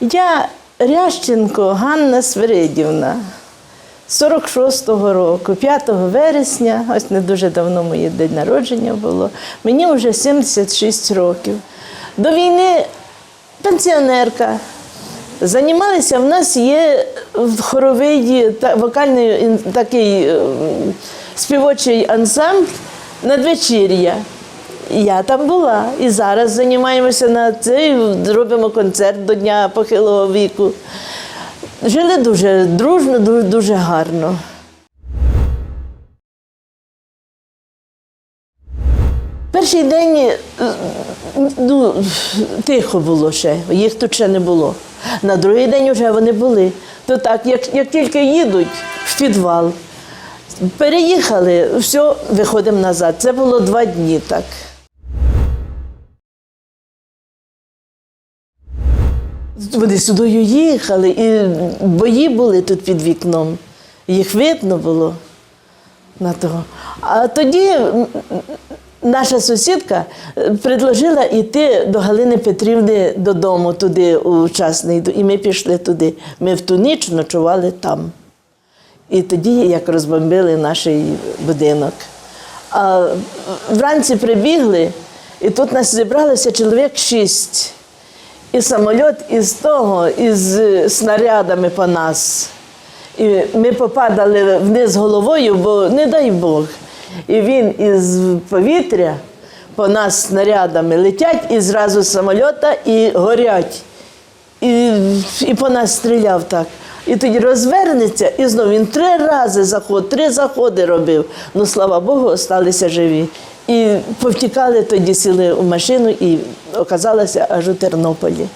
Я Рященко Ганна Свиридівна, 46-го року, 5 вересня, ось не дуже давно моє день народження було, мені вже 76 років. До війни пенсіонерка. Займалися, в нас є хоровий та- вокальний такий е, співочий ансамбль надвечір'я. Я там була і зараз займаємося на це, робимо концерт до Дня похилого віку. Жили дуже дружно, дуже, дуже гарно. Перший день е, ну, тихо було ще, їх тут ще не було. На другий день вже вони були. То так, як, як тільки їдуть в підвал, переїхали, все, виходимо назад. Це було два дні так. Вони сюди їхали, і бої були тут під вікном. Їх видно було на того. А тоді наша сусідка е, предложила йти до Галини Петрівни додому, туди у Часний, і ми пішли туди. Ми в ту ніч ночували там. І тоді як розбомбили наш будинок. А вранці прибігли, і тут нас зібралося чоловік шість. І самоліт із того, із е, снарядами по нас. І ми попадали вниз головою, бо не дай Бог. І він із повітря по нас снарядами летять і зразу з самоліта і горять. І, і по нас стріляв так. І тоді розвернеться, і знову він три рази заход, три заходи робив. Ну, слава Богу, залишилися живі. І повтікали тоді, сіли у машину і оказалося аж у Тернополі.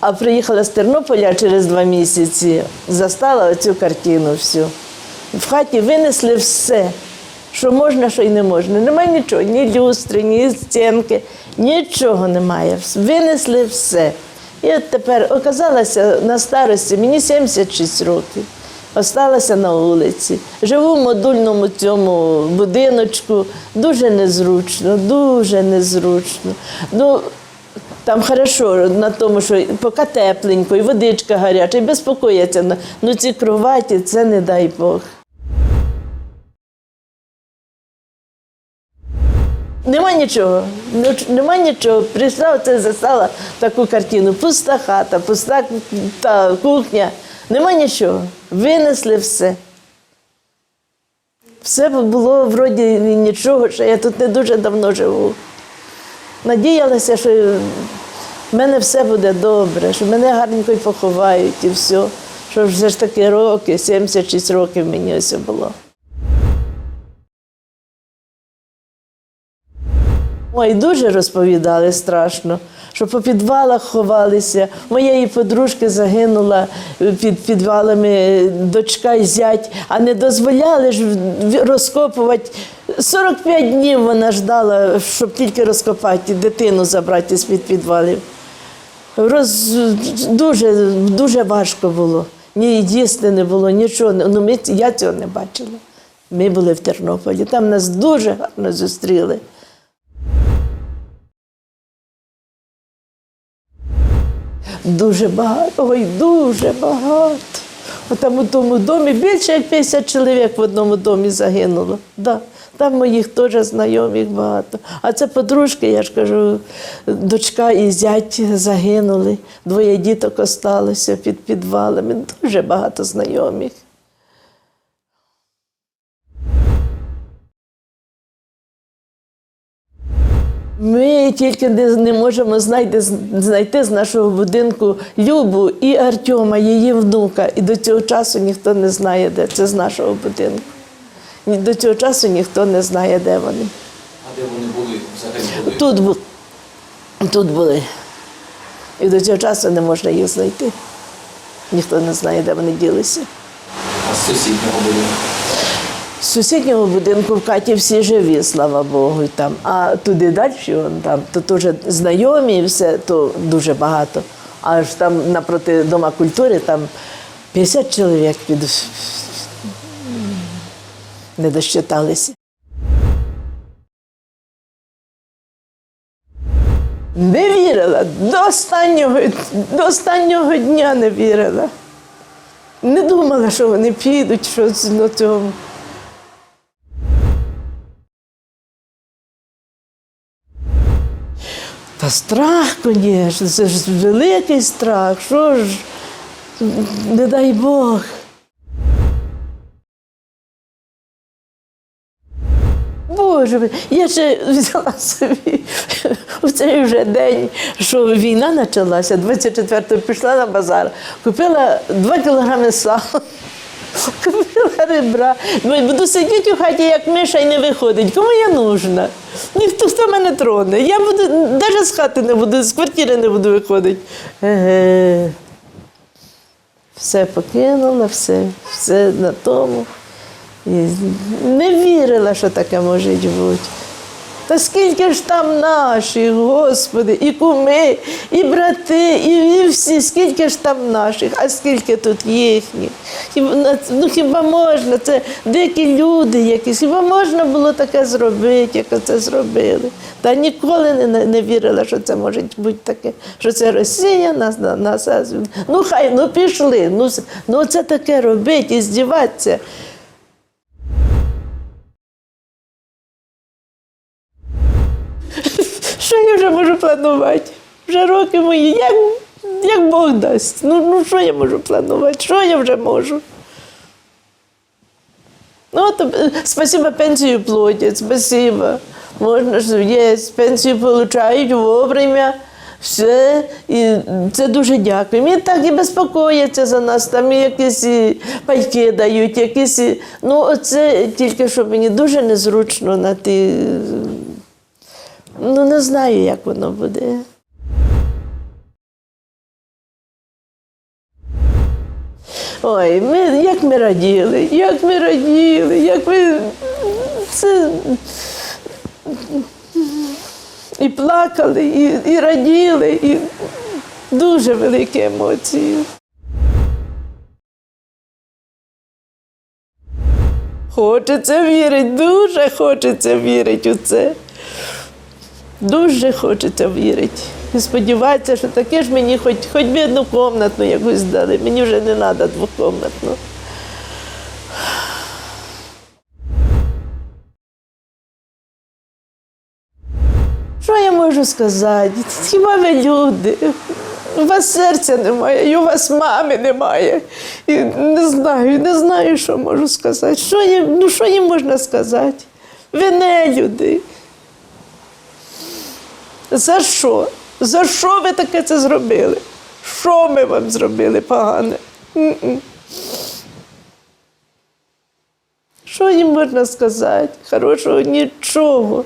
А приїхала з Тернополя через два місяці, застала оцю картину всю. В хаті винесли все, що можна, що й не можна. Немає нічого, ні люстри, ні стінки, нічого немає. Винесли все. І от тепер оказалася на старості, мені 76 років. Осталася на вулиці. Живу в модульному цьому будиночку. Дуже незручно, дуже незручно. Ну, там хорошо на тому, що поки тепленько, і водичка гаряча, і безпокояться. Ну ці кроваті, це не дай Бог. Нема нічого, нема нічого. Прийшла оце застала таку картину. Пуста хата, пуста та кухня. Нема нічого. Винесли все. Все було вроді нічого, що я тут не дуже давно живу. Надіялася, що в мене все буде добре, що мене гарненько поховають і все. Що вже ж таки роки, 76 років мені ось було. Ой, дуже розповідали страшно, що по підвалах ховалися. Моєї подружки загинула під підвалами дочка і зять, а не дозволяли ж розкопувати. 45 днів вона ждала, щоб тільки розкопати, дитину забрати з-під підвалів. Роз... Дуже, дуже важко було. Ні їсти не було, нічого. Ну, ми, я цього не бачила. Ми були в Тернополі. Там нас дуже гарно зустріли. Дуже багато, ой, дуже багато. Там у тому домі більше як 50 чоловік в одному домі загинуло. Да. Там моїх теж знайомих багато. А це подружки, я ж кажу, дочка і зять загинули, двоє діток осталося під підвалами. Дуже багато знайомих. Ми тільки не, можемо знайти, знайти з нашого будинку Любу і Артема, її внука. І до цього часу ніхто не знає, де це з нашого будинку. Ні- До цього часу ніхто не знає, де вони. А де вони були взагалі? Тут, бу- тут були. І до цього часу не можна їх знайти. Ніхто не знає, де вони ділися. А з сусіднього будинку? Сусіднього будинку в Каті всі живі, слава Богу, там. А туди далі, вон там, то теж знайомі і все, то дуже багато. Аж там напроти Дома культури, там 50 чоловік під не досчиталися. Не вірила. До останнього, до останнього дня не вірила. Не думала, що вони підуть, що на цьому. Та страх, звісно, це ж великий страх. Що ж, не дай Бог. Боже, я ще взяла собі у цей вже день, що війна почалася, 24-го пішла на базар, купила 2 кілограми сала, купила ребра. Буду сидіти у хаті, як миша, і не виходить. Кому я нужна? Ніхто хто мене троне. Я буду навіть з хати не буду, з квартири не буду виходити. Еге. Все покинула, все, все на тому. І не вірила, що таке може бути. Та скільки ж там наших, Господи, і куми, і брати, і, всі, скільки ж там наших, а скільки тут їхніх. Хіба, ну, хіба можна, це дикі люди якісь, хіба можна було таке зробити, як це зробили? Та ніколи не, не, вірила, що це може бути таке, що це Росія нас, на- нас. Ну хай, ну пішли, ну, ну це таке робити і здіватися. Що я вже можу планувати? Вже роки мої, як, як Бог дасть. Ну, ну що я можу планувати? Що я вже можу? Ну, от, е, спасибо, пенсію платять, спасибо. Можна ж є, пенсію получають вовремя. Все, і це дуже дякую. І так і безпокояться за нас, там якісь і пайки дають, якісь. Ну, оце тільки що мені дуже незручно на ті. Не знаю, як воно буде. Ой, ми, як ми раділи, як ми раділи, як ми. Це... І плакали, і, і раділи, і дуже великі емоції. Хочеться вірити, дуже хочеться вірити у це. Дуже хочеться вірити. І сподіватися, що таке ж мені хоч, хоч би одну комнатну якусь дали. Мені вже не треба двокомнатну. Що я можу сказати? Хіба ви люди? У вас серця немає, і у вас мами немає. І не знаю, не знаю, що можу сказати. Що їм, ну, що їм можна сказати? Ви не люди. За що? За що ви таке це зробили? Що ми вам зробили погане? Що їм можна сказати? Хорошого нічого.